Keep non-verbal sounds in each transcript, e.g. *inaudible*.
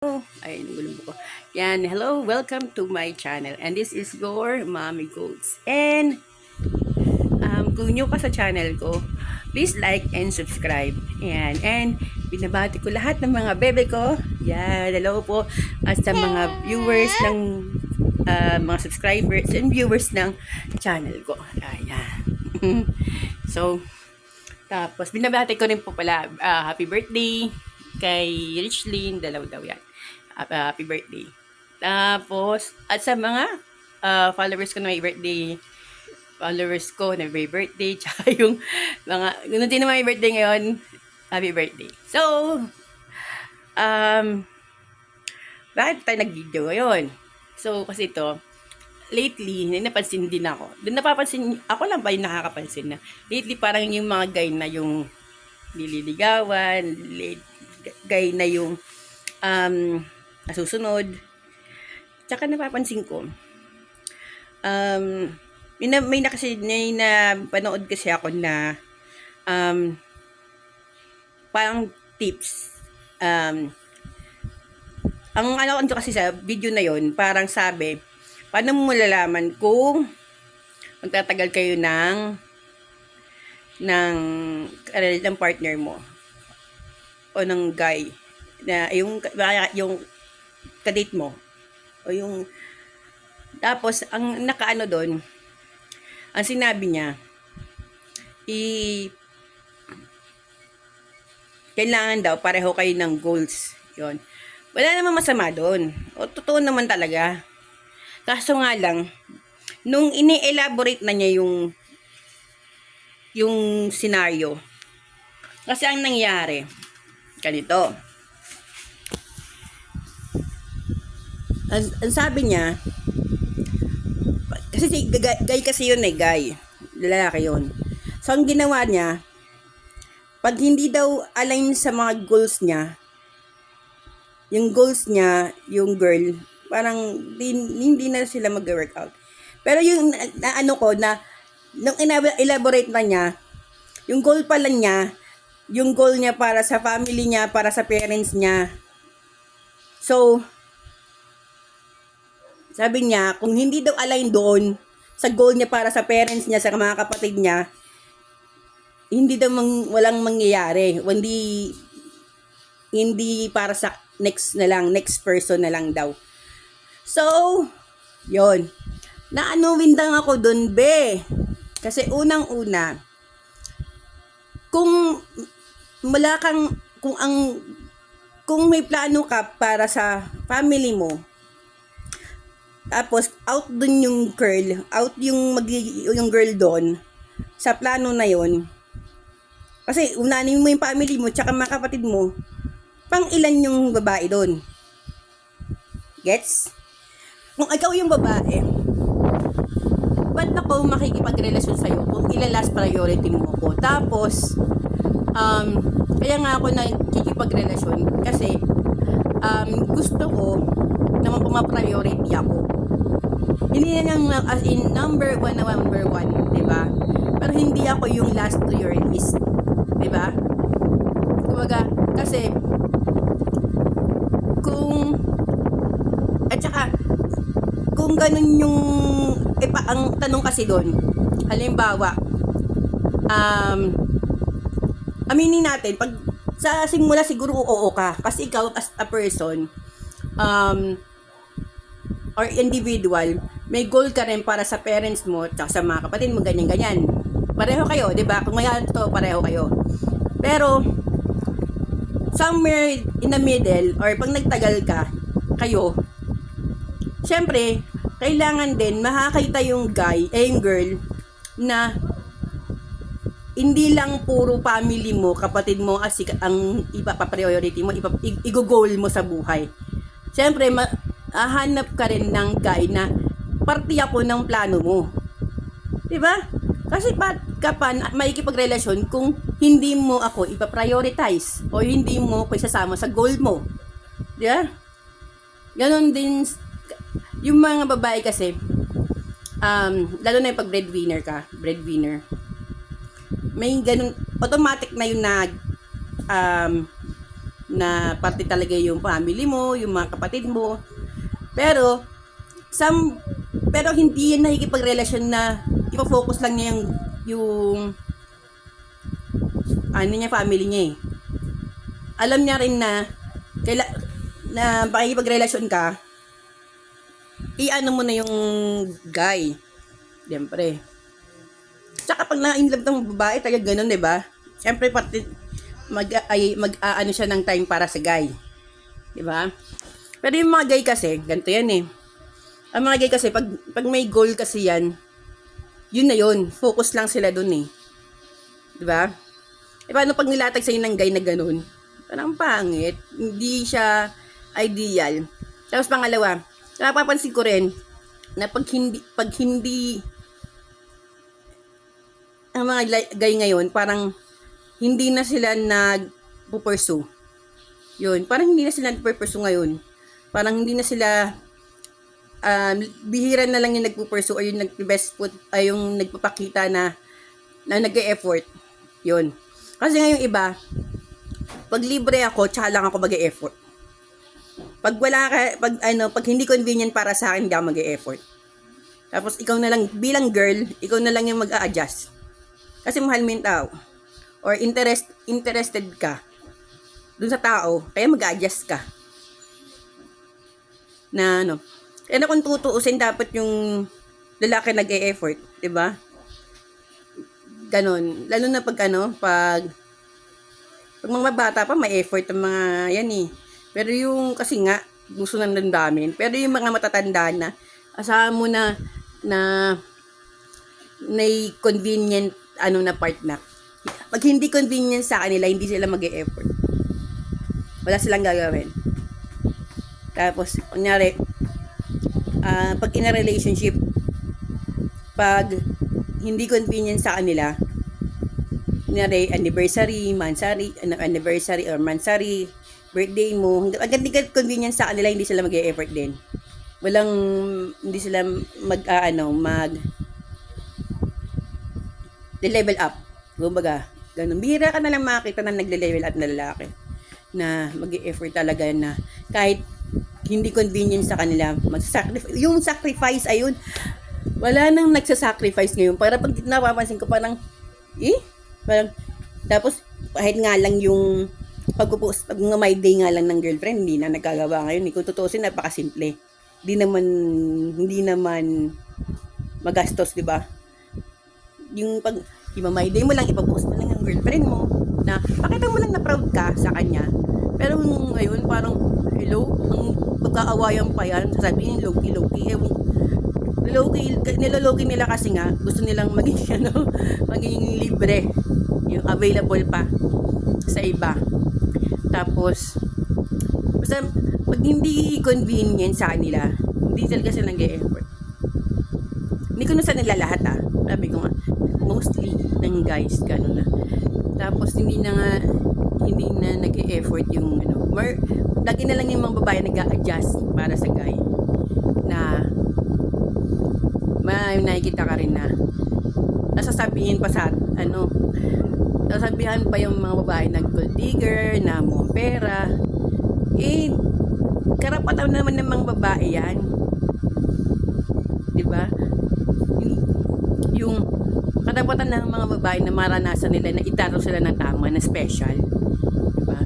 Oh, ay, nagulong ko. Yan, hello, welcome to my channel. And this is your Mommy Goats. And, um, kung new ka sa channel ko, please like and subscribe. Yan, and binabati ko lahat ng mga bebe ko. Yan, hello po. At sa mga viewers ng, uh, mga subscribers and viewers ng channel ko. Ayan. *laughs* so, tapos, binabati ko rin po pala, ah, happy birthday kay Richlyn, dalaw daw yan. Happy, happy birthday. Tapos, at sa mga ah, followers ko na may birthday, followers ko na may birthday, *laughs* tsaka yung mga, kung hindi na may birthday ngayon, happy birthday. So, um, bakit tayo nag-video ngayon? So, kasi ito, lately, napansin din ako. Doon napapansin, ako lang ba yung nakakapansin na lately parang yung mga guy na yung nililigawan, late, guy na yung um, nasusunod. Tsaka napapansin ko, um, may, na, may na kasi, may na panood kasi ako na um, parang tips. Um, ang ano ko kasi sa video na yon parang sabi, paano mo malalaman kung magtatagal kayo ng ng, ng partner mo o ng guy na yung yung kadate mo o yung tapos ang nakaano doon ang sinabi niya i kailangan daw pareho kayo ng goals yon wala namang masama doon. O totoo naman talaga. Kaso nga lang nung ini-elaborate na niya yung yung scenario kasi ang nangyari ganito. Ang, ang sabi niya, kasi si, gay, kasi yun eh, gay. Lalaki yun. So, ang ginawa niya, pag hindi daw align sa mga goals niya, yung goals niya, yung girl, parang di, hindi na sila mag-workout. Pero yung na, na, ano ko, na nung elaborate na niya, yung goal pala niya, yung goal niya para sa family niya, para sa parents niya. So, sabi niya, kung hindi daw align doon sa goal niya para sa parents niya, sa mga kapatid niya, hindi daw mang, walang mangyayari. Hindi, hindi para sa next na lang, next person na lang daw. So, yon Naano windang ako doon, be. Kasi unang-una, kung wala kang kung ang kung may plano ka para sa family mo tapos out dun yung girl out yung mag yung girl doon sa plano na yon kasi unanin mo yung family mo tsaka mga kapatid mo pang ilan yung babae doon. Gets? Kung ikaw yung babae ba't ako makikipagrelasyon sa'yo kung ilalas priority mo ko tapos um, kaya nga ako nagkikipagrelasyon kasi um, gusto ko na pumapriority ako. Hindi na lang as in number one na number one, di ba? Pero hindi ako yung last to your list, di ba? Kumbaga, kasi kung at saka kung ganun yung eh, pa, ang tanong kasi doon halimbawa um, aminin natin, pag sa simula siguro oo ka. Kasi ikaw as a person, um, or individual, may goal ka rin para sa parents mo, at sa mga kapatid mo, ganyan-ganyan. Pareho kayo, di ba? Kung maya to, pareho kayo. Pero, somewhere in the middle, or pag nagtagal ka, kayo, syempre, kailangan din makakita yung guy, eh yung girl, na hindi lang puro family mo, kapatid mo as ang ipapapriority mo, ipap, i-goal mo sa buhay. Siyempre, ma- ka rin ng guy na parte ako ng plano mo. 'Di ba? Kasi pat ka pa maikipagrelasyon kung hindi mo ako ipaprioritize o hindi mo ko isasama sa goal mo. 'Di ba? Ganon din yung mga babae kasi um, lalo na yung pag breadwinner ka, breadwinner may ganun, automatic na yun na um, na parte talaga yung family mo, yung mga kapatid mo. Pero, some, pero hindi yan nakikipagrelasyon na ipa-focus lang niya yung, yung ano niya, family niya eh. Alam niya rin na, kaila, na makikipagrelasyon ka, i-ano mo na yung guy. Siyempre. Tsaka pag na-inlove ng babae, taga ganun, di ba? Siyempre, pati, mag, ay, mag, ano siya ng time para sa guy. Di ba? Pero yung mga gay kasi, ganito yan eh. Ang mga gay kasi, pag, pag may goal kasi yan, yun na yun. Focus lang sila dun eh. Di ba? E paano pag nilatag sa'yo ng guy na ganun? Parang pangit. Hindi siya ideal. Tapos pangalawa, napapansin ko rin na pag hindi, pag hindi ang mga guy ngayon, parang hindi na sila nag-pursue. Yun, parang hindi na sila nag-pursue ngayon. Parang hindi na sila um, bihira na lang yung nagpo-pursue or yung nag-best foot ay yung nagpapakita na na nag-e-effort. Yun. Kasi ngayon iba, pag libre ako, tsaka lang ako mag-e-effort. Pag wala ka, pag ano, pag hindi convenient para sa akin, hindi ako mag-e-effort. Tapos ikaw na lang, bilang girl, ikaw na lang yung mag-a-adjust. Kasi mahal mo yung tao. Or interest, interested ka dun sa tao, kaya mag-a-adjust ka. Na ano, kaya na kung tutuusin dapat yung lalaki nag-e-effort, 'di ba? Ganon. Lalo na pag ano, pag pag mga bata pa, may effort ang mga yan eh. Pero yung kasi nga, gusto nang damdamin. Pero yung mga matatanda na, asahan mo na, na, na convenient, ano na part na. Pag hindi convenient sa kanila, hindi sila mag effort Wala silang gagawin. Tapos, kunyari, ah pag in a relationship, pag hindi convenient sa kanila, kunyari, anniversary, mansari, ano, anniversary or mansari, birthday mo, hanggang hindi convenient sa kanila, hindi sila mag-e-effort din. Walang, hindi sila mag, ah, ano, mag, level up. Kumbaga, ganun. Bihira ka na lang makakita na nagle-level up na lalaki na mag effort talaga na kahit hindi convenient sa kanila, mag-sacrifice. Yung sacrifice, ayun, wala nang nagsasacrifice ngayon. Para pag napapansin ko, parang, eh, parang, tapos, kahit nga lang yung pagpupost, pag nga my day nga lang ng girlfriend, hindi na nagkagawa ngayon. Eh. Kung tutusin, napakasimple. Hindi naman, hindi naman magastos, di ba? Yung pag, yung my day mo lang, ipapost mo lang ang girlfriend mo, na pakita mo lang na proud ka sa kanya. Pero ngayon, parang, hello, ang pagkaawayan pa yan, sasabihin, low-key, low-key, ewan, low-key, niloloki nila kasi nga, gusto nilang maging, *laughs* ano, maging libre, yung available pa sa iba. Tapos, basta, pag hindi convenient sa kanila, hindi talaga sila nag-e-effort. Hindi ko na sa nila lahat ah. Sabi ko nga, mostly ng guys, gano'n na. Tapos, hindi na nga, hindi na nag-e-effort yung, ano, more, lagi na lang yung mga babae nag-a-adjust para sa guy. Na, may nakikita ka rin na, nasasabihin pa sa, ano, nasasabihan pa yung mga babae na gold digger, na mo pera. Eh, karapatan naman ng mga babae yan. Di ba? Yung, yung karapatan ng mga babae na maranasan nila na itaro sila ng tama, na special. Di ba?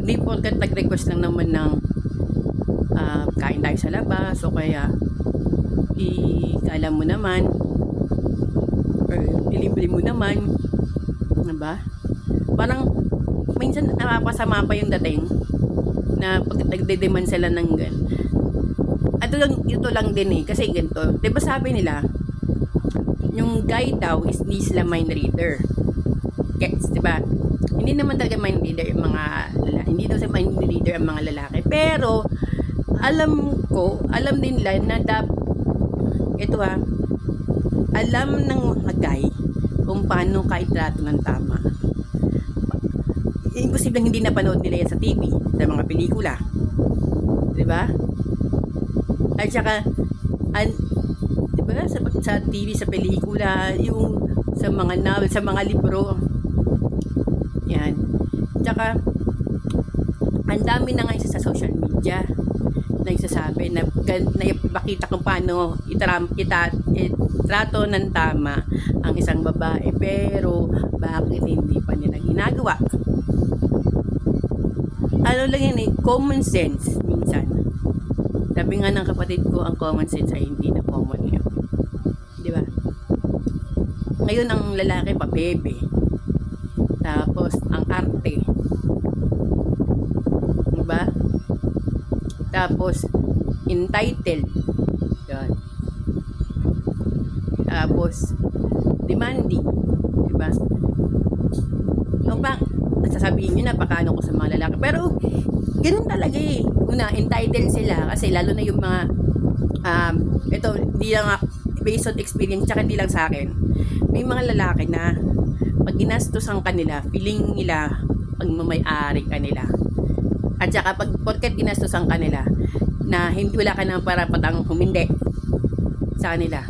Hindi porkat nag-request lang naman ng ah, kain tayo sa labas o kaya i alam mo naman or ilibre mo naman Diba? Parang, minsan nakapasama pa yung dating na pag nagde-demand sila ng gan. Ito lang, ito lang din eh. Kasi ganito. Diba sabi nila, yung guy daw is hindi sila mind reader. Gets, diba? Hindi naman talaga mind reader yung mga lalaki. Hindi daw sa mind reader ang mga lalaki. Pero, alam ko, alam din nila na dap, ito ha, alam ng mga guy kung paano ka itrato ng tama. Imposible hindi napanood nila yan sa TV, sa mga pelikula. Di ba? At saka, an, di ba, sa, sa TV, sa pelikula, yung sa mga novel, sa mga libro. Yan. Tsaka, ang dami na ngayon sa social media na nagsasabi na, na ipakita kung paano itram, ita, itrato ng tama ang isang babae pero bakit hindi pa nila ginagawa ano lang yan eh common sense minsan sabi nga ng kapatid ko ang common sense ay hindi na common ngayon di ba ngayon ang lalaki pa bebe tapos ang arte. Diba? Tapos entitled. Yan tapos demanding. Diba? No pa sasabihin nyo na pakano ko sa mga lalaki. Pero ganun talaga eh. Una entitled sila. Kasi lalo na yung mga um, ito hindi lang nga- based on experience tsaka hindi lang sa akin may mga lalaki na pag ginastosan kanila feeling nila pag may-ari kanila. At saka pag porket ginastosan kanila na hindi wala ka ng para patang humindi sa kanila.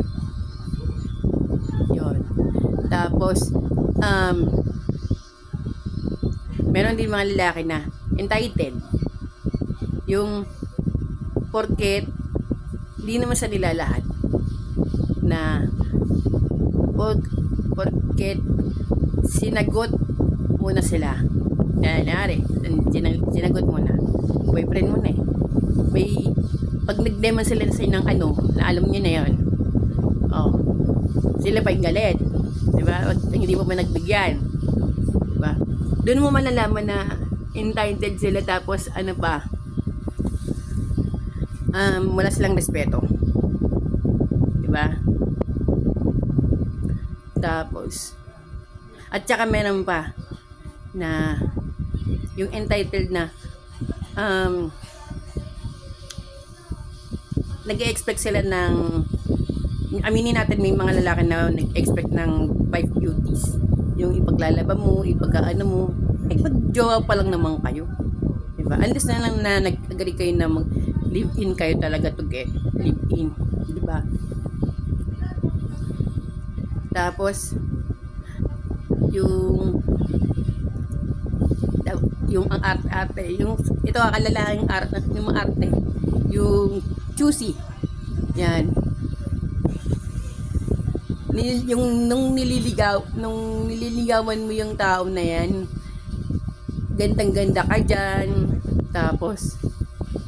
Yon tapos um, meron din mga lalaki na entitled. Yung porket hindi naman sa nila lahat na por, porket sinagot muna sila. Nangyari sinag, sinagot muna. Boyfriend mo na eh. May pag nag-demand sila sa ng ano na alam niyo na yun. Oh. Sila pa yung galit. Di ba Wag- hindi mo pa nagbigyan. Di ba doon mo malalaman na entitled sila tapos ano pa. Um, wala silang respeto. Di tapos at saka meron pa na yung entitled na um, nag-expect sila ng aminin natin may mga lalaki na nag-expect ng five beauties yung ipaglalaba mo, ipagkaano mo ay pag-jowa pa lang naman kayo diba? unless na lang na nag-agree kayo na mag live in kayo talaga to get live in diba? Tapos yung yung ang arte arte yung ito ang kalalaking arte yung arte. Yung choosy yan. Nil, yung nung nililigaw nung nililigawan mo yung tao na yan gandang ganda ka dyan. Tapos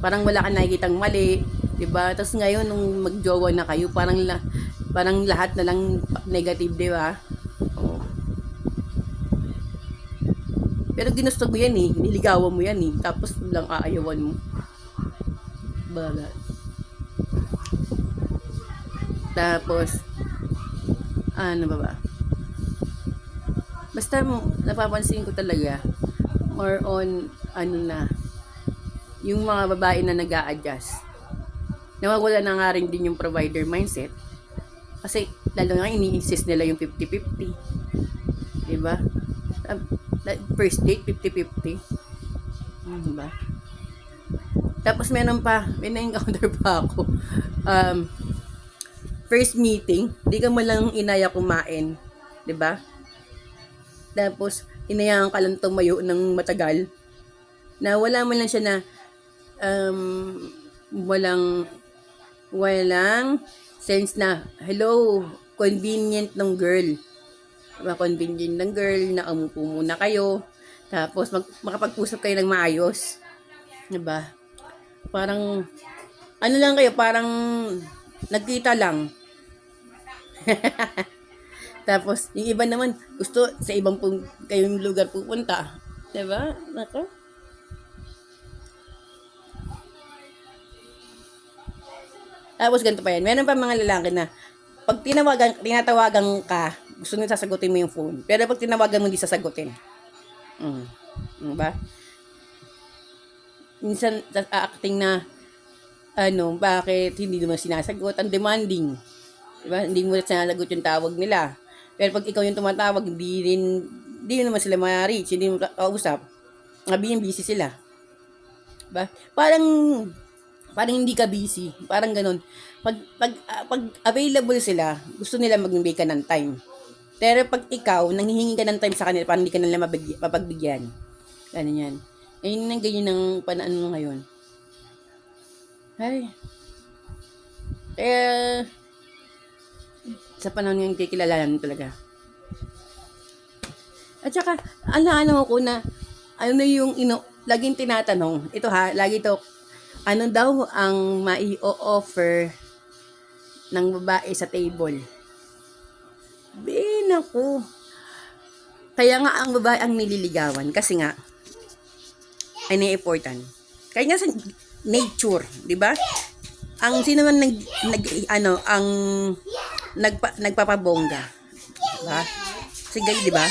parang wala ka nakikitang mali 'di ba? Tapos ngayon nung magjowa na kayo parang la, parang lahat na lang negative 'di ba Oo. Pero ginusto mo yan eh. Niligawan mo yan eh. Tapos lang aayawan mo. Baga. Tapos, ano ba ba? Basta mo, napapansin ko talaga, more on, ano na, yung mga babae na nag adjust nawawala na nga rin din yung provider mindset. Kasi, lalo nga ini-insist nila yung 50-50. Diba? Um, first date 50-50 Hmm, diba? Tapos meron pa may na-encounter *laughs* pa ako. Um, first meeting di ka mo lang inaya kumain. 'di ba tapos inayaan ka lang tumayo ng matagal. Na wala man lang siya na um, walang walang sense na hello convenient ng girl ma-convenient ng girl na umupo muna kayo. Tapos mag, makapag-usap kayo ng maayos. 'Di ba? Parang ano lang kayo, parang nagkita lang. *laughs* Tapos yung iba naman gusto sa ibang pong kayong lugar pupunta. 'Di ba? Nako. Tapos ganito pa yan. Meron pa mga lalaki na pag tinawagan, tinatawagan ka, gusto nyo sasagutin mo yung phone. Pero pag tinawagan mo, hindi sasagutin. Mm. Mm, ba? Minsan, sa- acting na, ano, bakit hindi naman sinasagot? Ang demanding. Diba? Hindi mo sinasagot yung tawag nila. Pero pag ikaw yung tumatawag, hindi rin, hindi naman sila ma-reach, hindi mo kausap. Sabihin, busy sila. Diba? Parang, parang hindi ka busy. Parang ganun. Pag, pag, ah, pag available sila, gusto nila magbigay ka ng time. Pero pag ikaw, nanghihingi ka ng time sa kanila, parang hindi ka nila mabig, mapagbigyan. Ganun yan. Ayun na ganyan ng panaan ngayon. Ay. Kaya, sa panahon ngayon, kikilalanan talaga. At saka, ano-ano ko na, ano yung ino, laging tinatanong, ito ha, lagi to, ano daw ang mai-offer ng babae sa table? Bin ako. Kaya nga ang babae ang nililigawan kasi nga, ay na-important. Kaya nga sa nature, di ba? Ang sino man nag, nag ano, ang nagpa, nagpapabongga. Di ba? Sige, di ba?